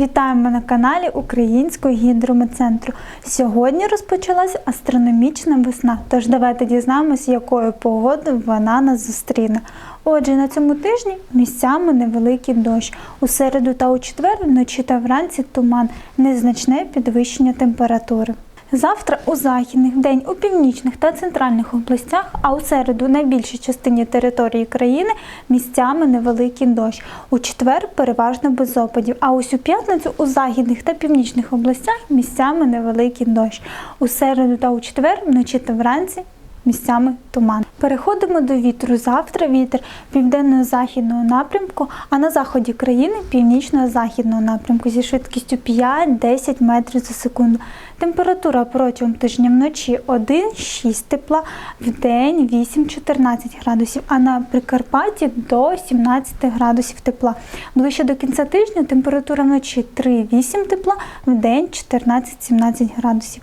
Вітаємо на каналі Українського гідрометцентру. Сьогодні розпочалась астрономічна весна, тож давайте дізнаємося, якою погодою вона нас зустріне. Отже, на цьому тижні місцями невеликий дощ. У середу та у четвер вночі та вранці туман, незначне підвищення температури. Завтра у західних, день у північних та центральних областях, а у середу на більшій частині території країни місцями невеликий дощ. У четвер переважно без опадів, а ось у п'ятницю у західних та північних областях місцями невеликий дощ. У середу та у четвер вночі та вранці місцями туман. Переходимо до вітру. Завтра вітер південно-західного напрямку, а на заході країни північно-західного напрямку зі швидкістю 5-10 метрів за секунду. Температура протягом тижня вночі 1-6 тепла, в день 8-14 градусів, а на Прикарпатті до 17 градусів тепла. Ближче до кінця тижня температура вночі 3-8 тепла, в день 14-17 градусів.